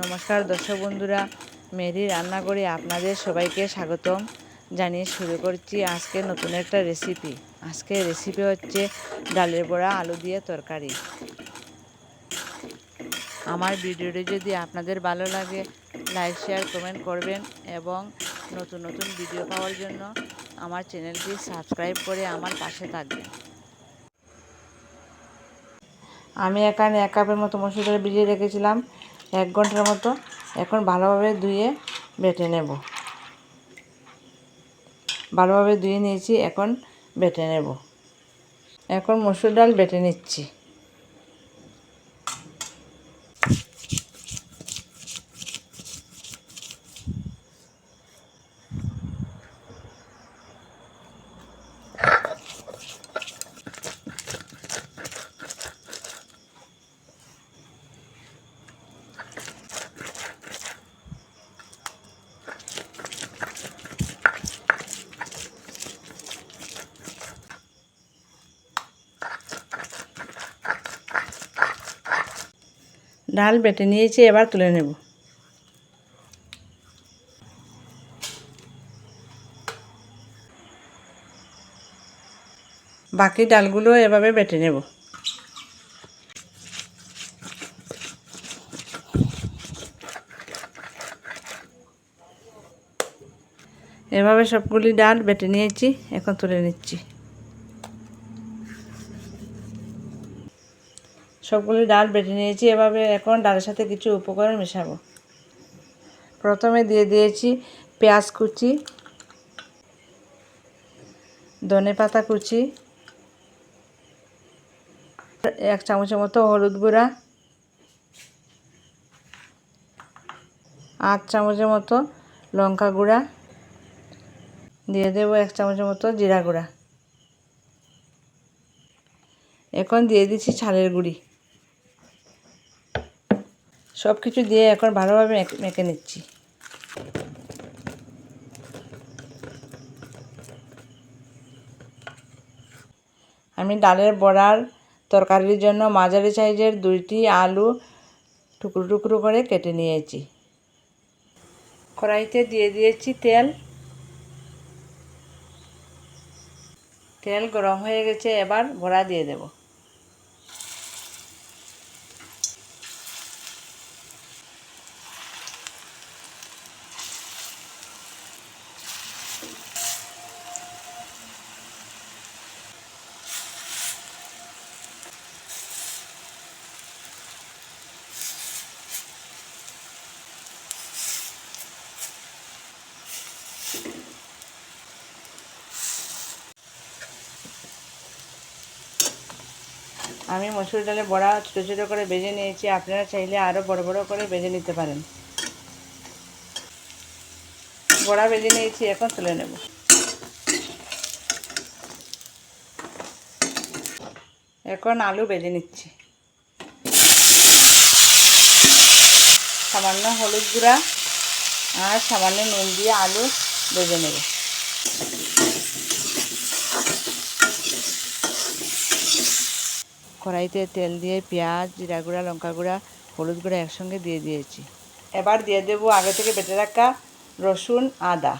নমস্কার দর্শক বন্ধুরা মেরি রান্নাঘরে আপনাদের সবাইকে স্বাগতম। জানিয়ে শুরু করছি আজকে নতুন একটা রেসিপি আজকে রেসিপি হচ্ছে ডালের বড়া আলু দিয়ে তরকারি। আমার ভিডিওটি যদি আপনাদের ভালো লাগে লাইক শেয়ার কমেন্ট করবেন এবং নতুন নতুন ভিডিও পাওয়ার জন্য আমার চ্যানেলটি সাবস্ক্রাইব করে আমার পাশে থাকবেন। আমি এখানে এক কাপের মতো মসুর ডাল ভিজিয়ে রেখেছিলাম। এক ঘণ্টার মতো এখন ভালোভাবে ধুয়ে বেটে নেব। ভালোভাবে ধুয়ে নিয়েছি, এখন বেটে নেব। এখন মসুর ডাল বেটে নিচ্ছি। ডাল বেটে নিয়েছি, এবার তুলে নেব। বাকি ডালগুলো এভাবে বেটে নেব। এভাবে সবগুলি ডাল বেটে নিয়েছি, এখন তুলে নিচ্ছি। সবগুলি ডাল বেটে নিয়েছি, এভাবে এখন ডালের সাথে কিছু উপকরণ মেশাবো। প্রথমে দিয়ে দিয়েছি পেঁয়াজ কুচি, ধনে পাতা কুচি, এক চামচের মতো হলুদ গুঁড়া, আধ চামচের মতো লঙ্কা গুঁড়া, দিয়ে দেবো এক চামচের মতো জিরা গুঁড়া। এখন দিয়ে দিচ্ছি ছালের গুঁড়ি। সব কিছু দিয়ে এখন ভালোভাবে মেখে নিচ্ছি। আমি ডালের বড়ার তরকারির জন্য মাঝারি সাইজের দুইটি আলু টুকরো টুকরো করে কেটে নিয়েছি। কড়াইতে দিয়ে দিয়েছি তেল। তেল গরম হয়ে গেছে, এবার বড়া দিয়ে দেবো। আমি মসুর ডালে বড়া ছোটো ছোটো করে বেজে নিয়েছি, আপনারা চাইলে আরও বড় বড় করে বেজে নিতে পারেন। বড়া বেজে নিয়েছি, এখন তুলে নেব। এখন আলু বেজে নিচ্ছি। সামান্য হলুদ গুঁড়া আর সামান্য নুন দিয়ে আলু বেজে নেব। কড়াইতে তেল দিয়ে পেঁয়াজ, জিরা গুঁড়া, লঙ্কা গুঁড়া, হলুদ গুঁড়া একসঙ্গে দিয়ে দিয়েছি। এবার দিয়ে দেবো আগে থেকে বেটে রাখা রসুন, আদা।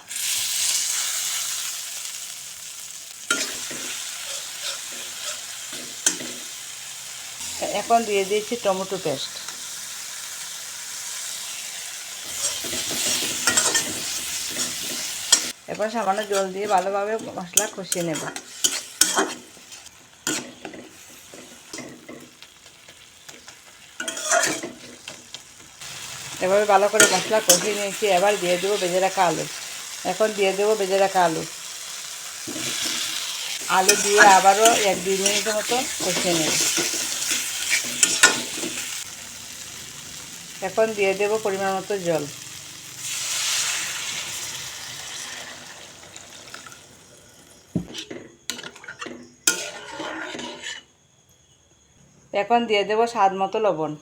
এখন দিয়ে দিয়েছি টমেটো পেস্ট। এবার সামান্য জল দিয়ে ভালোভাবে মশলা কষিয়ে নেব। এভাবে ভালো করে মশলা কষিয়ে নিয়েছি, এবার দিয়ে দেবো বেজে রাখা আলু। এখন দিয়ে দেবো বেজে রাখা আলু। আলু দিয়ে আবারও এক দুই মিনিটের মতো কষিয়ে নেব। এখন দিয়ে দেবো পরিমাণ মতো জল। এখন দিয়ে দেবো স্বাদ মতো লবণ।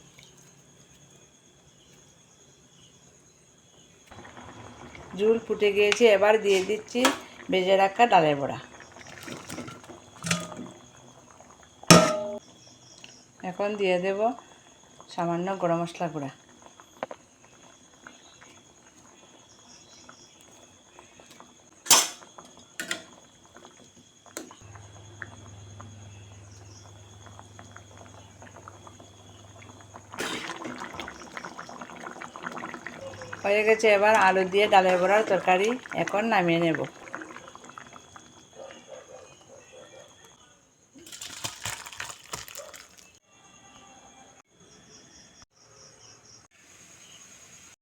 ঝুল ফুটে গিয়েছে, এবার দিয়ে দিচ্ছি ভেজে রাখা ডালের বড়া। এখন দিয়ে দেব সামান্য গরম মশলা গুঁড়া। হয়ে গেছে এবার আলু দিয়ে ডালের বড়ার তরকারি এখন নামিয়ে নেব।